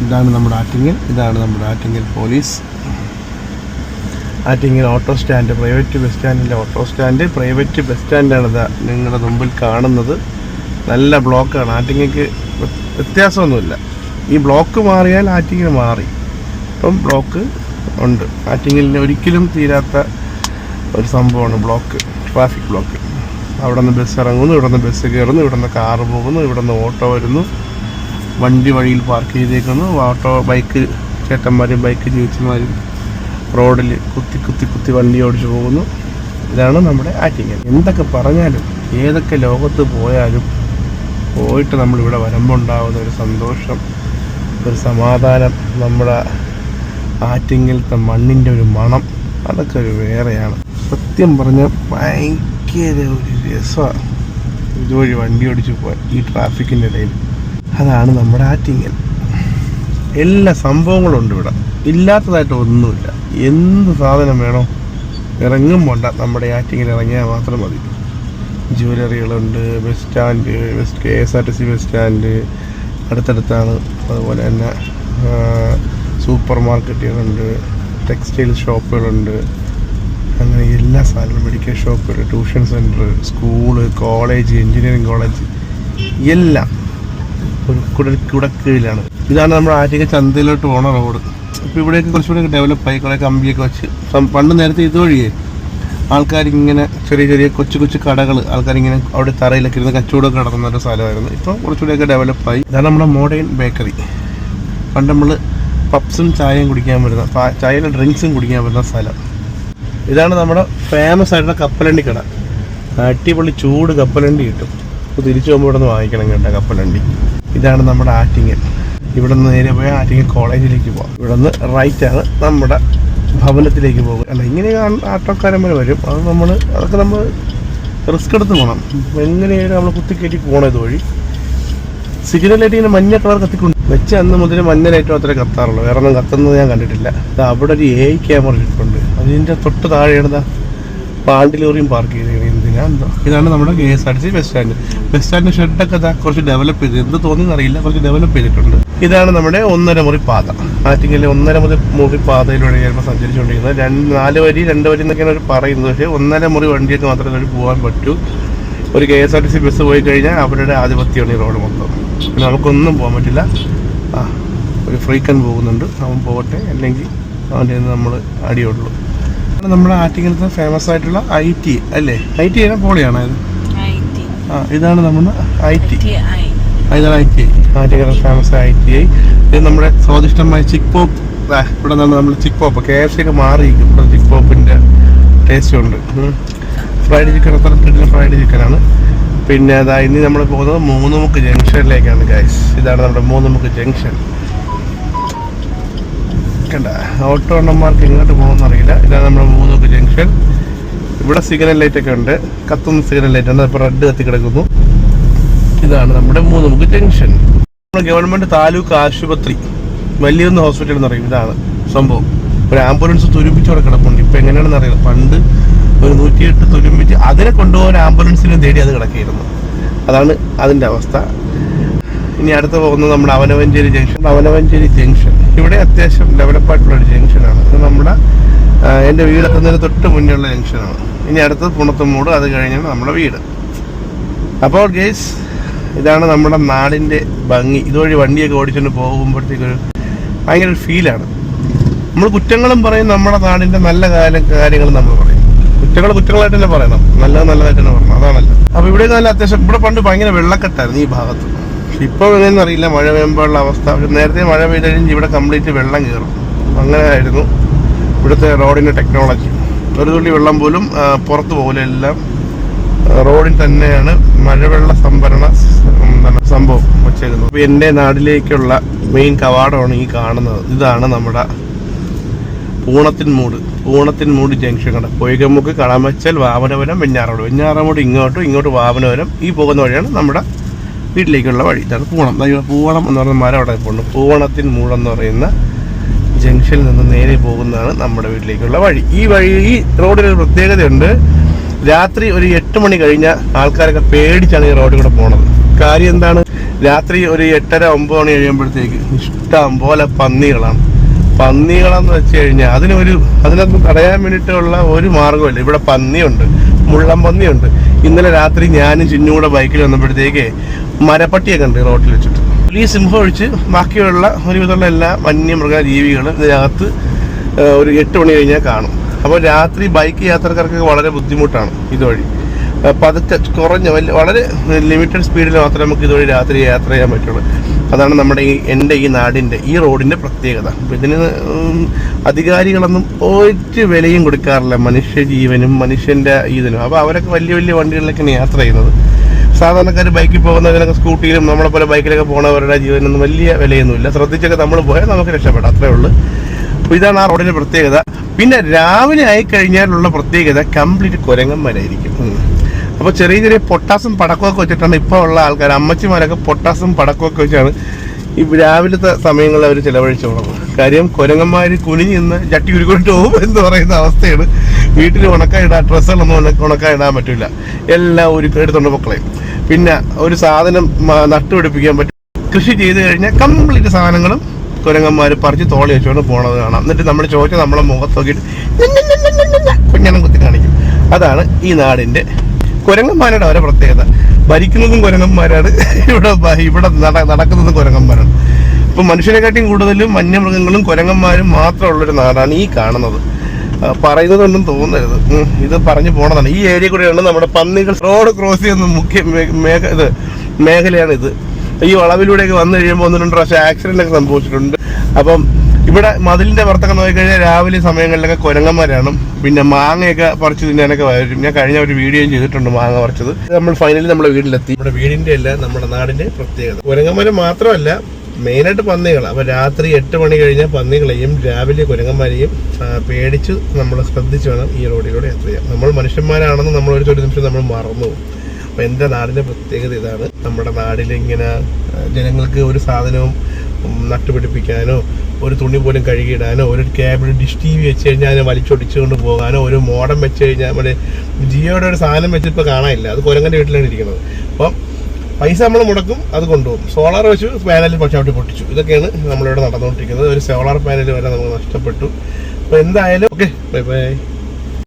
ഇതാണ് നമ്മുടെ ആറ്റിങ്ങൽ. ഇതാണ് നമ്മുടെ Attingal police. Attingal auto stand private bus സ്റ്റാൻഡിന്റെ auto stand. Private bus സ്റ്റാൻഡാണിത് നിങ്ങളുടെ മുമ്പിൽ കാണുന്നത്. നല്ല ബ്ലോക്കാണ്. ആറ്റിങ്ങക്ക് വ്യ- വ്യത്യാസമൊന്നുമില്ല. ഈ ബ്ലോക്ക് മാറിയാൽ ആറ്റിങ്ങൽ മാറി. ഇപ്പം ബ്ലോക്ക് ഉണ്ട്. ആറ്റിങ്ങലിന് ഒരിക്കലും തീരാത്ത ഒരു സംഭവമാണ് ബ്ലോക്ക് ട്രാഫിക് ബ്ലോക്ക്. അവിടെ നിന്ന് ബസ് ഇറങ്ങുന്നു ഇവിടെ നിന്ന് ബസ് കയറുന്നു ഇവിടെ നിന്ന് കാറ് പോകുന്നു ഇവിടെ നിന്ന് ഓട്ടോ വരുന്നു. വണ്ടി വഴിയിൽ പാർക്ക് ചെയ്തേക്കുന്നു. ഓട്ടോ ബൈക്ക് ചേട്ടന്മാരും ബൈക്ക് ചേച്ചിമാരും റോഡിൽ കുത്തി കുത്തി കുത്തി വണ്ടി ഓടിച്ചു പോകുന്നു. ഇതാണ് നമ്മുടെ ആറ്റിങ്ങൽ. എന്തൊക്കെ പറഞ്ഞാലും ഏതൊക്കെ ലോകത്ത് പോയാലും പോയിട്ട് നമ്മളിവിടെ വരുമ്പോൾ ഉണ്ടാകുന്ന ഒരു സന്തോഷം ഒരു സമാധാനം നമ്മുടെ ആറ്റിങ്ങലത്തെ മണ്ണിന്റെ ഒരു മണം അതൊക്കെ ഒരു വേറെയാണ്. സത്യം പറഞ്ഞാൽ ഭയങ്കര ഒരു രസമാണ് ഇതുവഴി വണ്ടി ഓടിച്ചു പോകാൻ ഈ ട്രാഫിക്കിന്റെ ഇടയിൽ. അതാണ് നമ്മുടെ ആറ്റിങ്ങൽ എല്ലാ സംഭവങ്ങളും ഉണ്ട് ഇവിടെ. ഇല്ലാത്തതായിട്ട് ഒന്നുമില്ല. എന്ത് സാധനം വേണോ ഇറങ്ങും പോണ്ട നമ്മുടെ ആറ്റിങ്ങിൽ ഇറങ്ങിയാൽ മാത്രം മതി. ജ്വല്ലറികളുണ്ട് bus stand bus K S R T C bus stand അടുത്തടുത്താണ് അതുപോലെ തന്നെ സൂപ്പർ മാർക്കറ്റുകളുണ്ട് ടെക്സ്റ്റൈൽ ഷോപ്പുകളുണ്ട്. അങ്ങനെ എല്ലാ സാധനവും മെഡിക്കൽ ഷോപ്പുകൾ tuition centre school college engineering college എല്ലാം കുടക്കീഴിലാണ്. ഇതാണ് നമ്മുടെ ആറ്റിക ചന്തയിലോട്ട് പോണ റോഡ്. ഇപ്പോൾ ഇവിടെയൊക്കെ കുറച്ചുകൂടെ ഡെവലപ്പായി കുറേ കമ്പിയൊക്കെ വെച്ച്. പണ്ട് നേരത്തെ ഇതുവഴിയേ ആൾക്കാരിങ്ങനെ ചെറിയ ചെറിയ കൊച്ചു കൊച്ചു കടകൾ ആൾക്കാരിങ്ങനെ അവിടെ തറയിലൊക്കെ ഇരുന്ന് കച്ചവടമൊക്കെ നടത്തുന്ന ഒരു സ്ഥലമായിരുന്നു. ഇപ്പോൾ കുറച്ചുകൂടെയൊക്കെ ഡെവലപ്പായി ഇതാണ് നമ്മുടെ മോഡേൺ ബേക്കറി പണ്ട് നമ്മൾ പപ്സും ചായയും കുടിക്കാൻ വരുന്ന ചായയിലെ ഡ്രിങ്ക്സും കുടിക്കാൻ വരുന്ന സ്ഥലം. ഇതാണ് നമ്മുടെ ഫേമസ് ആയിട്ടുള്ള കപ്പലണ്ടി കട. അടിപൊളി ചൂട് കപ്പലണ്ടി കിട്ടും. അപ്പോൾ തിരിച്ചു പോകുമ്പോൾ ഇവിടെ നിന്ന് വാങ്ങിക്കണം കേട്ടോ കപ്പലണ്ടി. ഇതാണ് നമ്മുടെ ആറ്റിങ്ങൽ. ഇവിടെ നിന്ന് നേരെ പോയാൽ ആറ്റിങ്ങൽ കോളേജിലേക്ക് പോകാം ഇവിടെ നിന്ന് റൈറ്റാണ് നമ്മുടെ ഭവനത്തിലേക്ക് പോകും അല്ല ഇങ്ങനെ ആട്ടോക്കാരന്മാർ വരും. അത് നമ്മൾ അതൊക്കെ നമ്മൾ റിസ്ക് എടുത്ത് പോകണം എങ്ങനെയാണ് നമ്മൾ കുത്തിക്കയറ്റി പോകണം ഇതുവഴി. സിഗ്നൽ ലൈറ്റ് ഇങ്ങനെ മഞ്ഞ കളർ കത്തിക്കൊണ്ട് വെച്ച അന്ന് മുതൽ മഞ്ഞ ലൈറ്റ് മാത്രമേ കത്താറുള്ളൂ. വേറെ ഒന്നും കത്തുന്നത് ഞാൻ കണ്ടിട്ടില്ല. അവിടെ ഒരു എ ക്യാമറ ഇട്ടുണ്ട് അതിന്റെ തൊട്ട് താഴെയാണ് പാണ്ടിലോറിയും പാർക്ക് എന്തോ ഇതാണ് നമ്മുടെ K S R T C bus stand bus stand ഷെഡൊക്കെ കുറച്ച് ഡെവലപ്പ് ചെയ്ത്. എന്ത് തോന്നുന്നു അറിയില്ല. കുറച്ച് ഡെവലപ്പ് ചെയ്തിട്ടുണ്ട്. ഇതാണ് നമ്മുടെ ഒന്നര മുറി പാത. ആറ്റിങ്ങലെ ഒന്നര മുറി മുറി പാതയിലൂടെ ചിലപ്പോൾ സഞ്ചരിച്ചുകൊണ്ടിരിക്കുന്നത്. രണ്ട് നാല് വരി രണ്ട് വരി എന്നൊക്കെയാണ് അവർ പറയുന്നത്. പക്ഷേ ഒന്നര മുറി വണ്ടിയൊക്കെ മാത്രമേ അവർ പോകാൻ പറ്റൂ. ഒരു K S R T C bus പോയി കഴിഞ്ഞാൽ അവരുടെ ആധിപത്യമാണ് ഈ റോഡ് മൊത്തം. പിന്നെ നമുക്കൊന്നും പോകാൻ പറ്റില്ല. ആ ഒരു ഫ്രീക്കൻ പോകുന്നുണ്ട്. അവൻ പോകട്ടെ. അല്ലെങ്കിൽ അവന്റെ നമ്മൾ അടിയുള്ളൂ നമ്മുടെ ആറ്റിങ്ങലത്ത് ഫേമസ് ആയിട്ടുള്ള ഐ ടി അല്ലേ? ഐ ടി ആണ് പോളിയാണ് ഇത്? ആ ഇതാണ് നമ്മുടെ ഐ ടി ഇതാണ് I T I Attingal famous I T I ഇത് നമ്മുടെ സ്വാദിഷ്ടമായ ചിക്ക് പോപ്പ് ഇവിടെ നിന്ന് നമ്മൾ chick pop K F C ഒക്കെ മാറിയിരിക്കും ഇവിടെ ചിക്ക് പോപ്പിന്റെ ടേസ്റ്റ് ഉണ്ട്. ഫ്രൈഡ് ചിക്കൻ അത്ര കിട്ടുന്ന ഫ്രൈഡ് ചിക്കനാണ് പിന്നെ അതാ ഇനി നമ്മൾ പോകുന്നത് മൂന്നുമുക്ക് ജംഗ്ഷനിലേക്കാണ് ഗൈസ് ഇതാണ് നമ്മുടെ മൂന്നുമുക്ക് ജംഗ്ഷൻ. കണ്ട ഓട്ടോ എണ്ണന്മാർക്ക് ഇങ്ങോട്ട് പോകുമെന്ന് അറിയില്ല. ജംഗ്ഷൻ ഇവിടെ സിഗ്നൽ ലൈറ്റ് ഒക്കെ ഉണ്ട്. കത്തുന്ന സിഗ്നൽ ലൈറ്റ് ഉണ്ട്. അപ്പോൾ റെഡ് കത്തി കിടക്കുന്നു ഇതാണ് നമ്മുടെ മൂന്നുമുക്ക് ജംഗ്ഷൻ നമ്മുടെ ഗവൺമെന്റ് താലൂക്ക് ആശുപത്രി വലിയൊന്ന് ഹോസ്പിറ്റൽ എന്ന് പറയും. ഇതാണ് സംഭവം. ഒരു ആംബുലൻസ് തുരുമ്പിച്ചോടെ കിടപ്പുണ്ട്. ഇപ്പം എങ്ങനെയാണെന്ന് അറിയില്ല. പണ്ട് ഒരു നൂറ്റിയെട്ട് തുരുമ്പിച്ച് അതിനെ കൊണ്ടുപോകാൻ ആംബുലൻസിനെ തേടി അത് കിടക്കിയിരുന്നു അതാണ് അതിന്റെ അവസ്ഥ. ഇനി അടുത്ത പോകുന്നത് നമ്മുടെ അവനവഞ്ചേരി ജംഗ്ഷൻ അവനവഞ്ചേരി ജംഗ്ഷൻ ഇവിടെ അത്യാവശ്യം ഡെവലപ്പായിട്ടുള്ള ഒരു ജംഗ്ഷനാണ് ഇത് നമ്മുടെ എന്റെ വീടെത്തുന്നതിന് തൊട്ട് മുന്നിലുള്ള ജംഗ്ഷനാണ് ഇനി അടുത്തത് പുണത്തുമൂട് അത് കഴിഞ്ഞാണ് നമ്മുടെ വീട്. അപ്പോൾ ഗേസ് ഇതാണ് നമ്മുടെ നാടിന്റെ ഭംഗി. ഇതുവഴി വണ്ടിയൊക്കെ ഓടിച്ചുകൊണ്ട് പോകുമ്പോഴത്തേക്കൊരു ഭയങ്കര ഫീലാണ് നമ്മൾ കുറ്റങ്ങളും പറയും നമ്മുടെ നാടിന്റെ നല്ല കാലം കാര്യങ്ങളും നമ്മൾ പറയും. കുറ്റങ്ങൾ കുറ്റങ്ങളായിട്ട് തന്നെ പറയണം. നല്ലത് നല്ലതായിട്ട് തന്നെ പറയണം. അതാണല്ലോ. അപ്പോൾ ഇവിടെ നല്ല അത്യാവശ്യം ഇവിടെ പണ്ട് ഭയങ്കര വെള്ളക്കെട്ടായിരുന്നു ഈ ഭാഗത്ത്. പക്ഷെ ഇപ്പോൾ എങ്ങനെയെന്ന് അറിയില്ല മഴ പെയ്യുമ്പോഴുള്ള അവസ്ഥ. നേരത്തെ മഴ പെയ്ത് കഴിഞ്ഞ് ഇവിടെ കംപ്ലീറ്റ് വെള്ളം കയറും. അങ്ങനെ ആയിരുന്നു ഇവിടുത്തെ റോഡിന്റെ ടെക്നോളജി. ഒരു തുള്ളി വെള്ളം പോലും പുറത്തു പോകില്ല എല്ലാം. റോഡിൽ തന്നെയാണ് മഴവെള്ള സംഭരണ സംഭവം വച്ചേക്കുന്നത്. അപ്പോൾ എന്റെ നാട്ടിലേക്കുള്ള മെയിൻ കവാടമാണ് ഈ കാണുന്നത്. ഇതാണ് നമ്മുടെ പൂണത്തിൻ മൂട് പൂണത്തിൻ മൂട് ജംഗ്ഷൻ കട പൊയ്കമുക്ക് കളമച്ചൽ വാമനപുരം വെഞ്ഞാറമൂട് വെഞ്ഞാറമൂട് ഇങ്ങോട്ടും ഇങ്ങോട്ട് വാമനപുരം ഈ പോകുന്ന വഴിയാണ് നമ്മുടെ വീട്ടിലേക്കുള്ള വഴി. ഇതാണ് പൂണം പൂവണം എന്ന് പറയുന്ന മരം അവിടെ പോകുന്നു പൂവണത്തിൻ മൂടെന്ന് പറയുന്ന ജംഗ്ഷനിൽ നിന്ന് നേരെ പോകുന്നതാണ് നമ്മുടെ വീട്ടിലേക്കുള്ള വഴി. ഈ വഴി ഈ റോഡിന് ഒരു പ്രത്യേകതയുണ്ട്. രാത്രി ഒരു എട്ട് മണി കഴിഞ്ഞാൽ ആൾക്കാരൊക്കെ പേടിച്ചാണ് ഈ റോഡിൽ കൂടെ പോണത്. കാര്യം എന്താണ്? രാത്രി ഒരു എട്ടര ഒമ്പത് മണി കഴിയുമ്പോഴത്തേക്ക് ഇഷ്ടം പോലെ പന്നികളാണ്. പന്നികളെന്ന് വെച്ച് കഴിഞ്ഞാൽ അതിനൊരു അതിനൊന്നും തടയാൻ വേണ്ടിയിട്ടുള്ള ഒരു മാർഗമില്ല ഇവിടെ പന്നിയുണ്ട് മുള്ളം പന്നിയുണ്ട്. ഇന്നലെ രാത്രി ഞാനും ചിന്നും കൂടെ ബൈക്കിൽ വന്നപ്പോഴത്തേക്ക് മരപ്പട്ടിയൊക്കെ ഉണ്ട് റോട്ടിൽ വെച്ചിട്ട്. ഈ സിംഹം ഒഴിച്ച് ബാക്കിയുള്ള ഒരുവിധമുള്ള എല്ലാ വന്യമൃഗ ജീവികളും ഇതിനകത്ത് ഒരു എട്ട് മണി കഴിഞ്ഞാൽ കാണും. അപ്പോൾ രാത്രി ബൈക്ക് യാത്രക്കാർക്കൊക്കെ വളരെ ബുദ്ധിമുട്ടാണ് ഇതുവഴി. പതുക്കെ കുറഞ്ഞ വളരെ ലിമിറ്റഡ് സ്പീഡിൽ മാത്രമേ നമുക്ക് ഇതുവഴി രാത്രി യാത്ര ചെയ്യാൻ പറ്റുള്ളൂ. അതാണ് നമ്മുടെ ഈ എന്റെ ഈ നാടിന്റെ ഈ റോഡിന്റെ പ്രത്യേകത. ഇതിന് അധികാരികളൊന്നും ഒരു വിലയും കൊടുക്കാറില്ല മനുഷ്യജീവനും മനുഷ്യന്റെ ഇതിനും. അപ്പോൾ അവരൊക്കെ വലിയ വലിയ വണ്ടികളിലൊക്കെയാണ് യാത്ര ചെയ്യുന്നത്. സാധാരണക്കാർ ബൈക്കിൽ പോകുന്നവരൊക്കെ സ്കൂട്ടിയിലും നമ്മളെ പോലെ ബൈക്കിലൊക്കെ പോകുന്നവരുടെ ജീവനൊന്നും വലിയ വിലയൊന്നുമില്ല. ശ്രദ്ധിച്ചൊക്കെ നമ്മൾ പോയാൽ നമുക്ക് രക്ഷപ്പെടാം. അത്രേ ഉള്ളൂ. അപ്പോൾ ഇതാണ് ആ റോഡിന്റെ പ്രത്യേകത. പിന്നെ രാവിലെ ആയി കഴിഞ്ഞാലുള്ള പ്രത്യേകത കംപ്ലീറ്റ് കുരങ്ങന്മാരായിരിക്കും. അപ്പോൾ ചെറിയ ചെറിയ പൊട്ടാസും പടക്കമൊക്കെ വെച്ചിട്ടാണ് ഇപ്പോൾ ഉള്ള ആൾക്കാർ. അമ്മച്ചിമാരൊക്കെ പൊട്ടാസും പടക്കമൊക്കെ വെച്ചാണ് ഈ രാവിലത്തെ സമയങ്ങളിൽ അവർ ചിലവഴിച്ചോളണം കാര്യം കുരങ്ങന്മാർ കുനിഞ്ഞ് നിന്ന് ചട്ടി ഉരുക്കൊണ്ട് പോകും എന്ന് പറയുന്ന അവസ്ഥയാണ്. വീട്ടിൽ ഉണക്കായിടാൻ ഡ്രസ്സുകളൊന്നും ഉണക്കായിടാൻ പറ്റില്ല എല്ലാം ഒരു എടുത്തോണ്ട് പൊക്കളയും പിന്നെ ഒരു സാധനം നട്ടു നട്ടുപിടിപ്പിക്കാൻ പറ്റും. കൃഷി ചെയ്ത് കഴിഞ്ഞാൽ കംപ്ലീറ്റ് സാധനങ്ങളും കുരങ്ങന്മാർ പറിച്ച് തോളി വെച്ചുകൊണ്ട് പോണത് കാണാം. എന്നിട്ട് നമ്മൾ ചോദിച്ചാൽ നമ്മളെ മുഖത്ത് നോക്കിയിട്ട് കുത്തി കാണിക്കും. അതാണ് ഈ നാടിന്റെ കുരങ്ങന്മാരുടെ അവരെ പ്രത്യേകത. ഭരിക്കുന്നതും കുരങ്ങന്മാരാണ് ഇവിടെ ഇവിടെ നട- നടക്കുന്നതും കുരങ്ങന്മാരാണ്. ഇപ്പൊ മനുഷ്യനെക്കാട്ടിയും കൂടുതലും വന്യമൃഗങ്ങളും കുരങ്ങന്മാരും മാത്രമുള്ളൊരു നാടാണ് ഈ കാണുന്നത്. പറയുന്നതൊന്നും തോന്നരുത്. ഇത് പറഞ്ഞു പോണതാണ്. ഈ ഏരിയ കൂടെയാണ് നമ്മുടെ പന്നികൾ. റോഡ് ക്രോസ് ചെയ്യുന്ന മുഖ്യ ഇത് മേഖലയാണ് ഇത്. ഈ വളവിലൂടെയൊക്കെ വന്നു കഴിയുമ്പോൾ ഒന്ന് രണ്ട് പ്രാവശ്യം ആക്സിഡന്റ് ഒക്കെ സംഭവിച്ചിട്ടുണ്ട്. അപ്പം ഇവിടെ മതിലിന്റെ പുറത്തൊക്കെ നോക്കിക്കഴിഞ്ഞാൽ രാവിലെ സമയങ്ങളിലൊക്കെ കുരങ്ങന്മാരാണ്. പിന്നെ മാങ്ങയൊക്കെ പറിച്ചു തിന്നാനൊക്കെ വരും. ഞാൻ കഴിഞ്ഞ ഒരു വീഡിയോയും ചെയ്തിട്ടുണ്ട് മാങ്ങ പറിച്ചത്. നമ്മൾ ഫൈനലി നമ്മുടെ വീട്ടിലെത്തി. നമ്മുടെ വീടിന്റെ അല്ല നമ്മുടെ നാടിന്റെ പ്രത്യേകത. കുരങ്ങന്മാർ മാത്രമല്ല മെയിനായിട്ട് പന്നികൾ അപ്പോൾ രാത്രി എട്ട് മണി കഴിഞ്ഞാൽ പന്നികളെയും രാവിലെ കുരങ്ങന്മാരെയും പേടിച്ച് നമ്മൾ ശ്രദ്ധിച്ച് വേണം ഈ റോഡിലൂടെ യാത്ര ചെയ്യാൻ. നമ്മൾ മനുഷ്യന്മാരാണെന്ന് നമ്മൾ ഒരു ഒരു നിമിഷം നമ്മൾ മറന്നു അപ്പോൾ എന്റെ നാടിന്റെ പ്രത്യേകത ഇതാണ് നമ്മുടെ നാടിലിങ്ങനെ ജനങ്ങൾക്ക് ഒരു സാധനവും നട്ടുപിടിപ്പിക്കാനോ ഒരു തുണി പോലും കഴുകിയിടാനോ ഒരു കേബിൾ ഡിഷ് ടി വി വെച്ച് കഴിഞ്ഞാൽ അതിനെ വലിച്ചൊടിച്ചുകൊണ്ട് പോകാനോ ഒരു മോഡം വെച്ച് കഴിഞ്ഞാൽ നമ്മുടെ ജിയോയുടെ ഒരു സാധനം വെച്ചിപ്പോൾ കാണാനില്ല. അത് കുരങ്ങന്റെ വീട്ടിലാണ് ഇരിക്കുന്നത്. അപ്പം പൈസ നമ്മൾ മുടക്കും അത് കൊണ്ടുപോകും. സോളാർ വെച്ച് പാനൽ പക്ഷെ അവിടെ പൊട്ടിച്ചു. ഇതൊക്കെയാണ് നമ്മളിവിടെ നടന്നുകൊണ്ടിരിക്കുന്നത്. ഒരു സോളാർ പാനൽ വരെ നമ്മൾ നഷ്ടപ്പെട്ടു. അപ്പോൾ എന്തായാലും ഓക്കെ ബൈ ബൈ.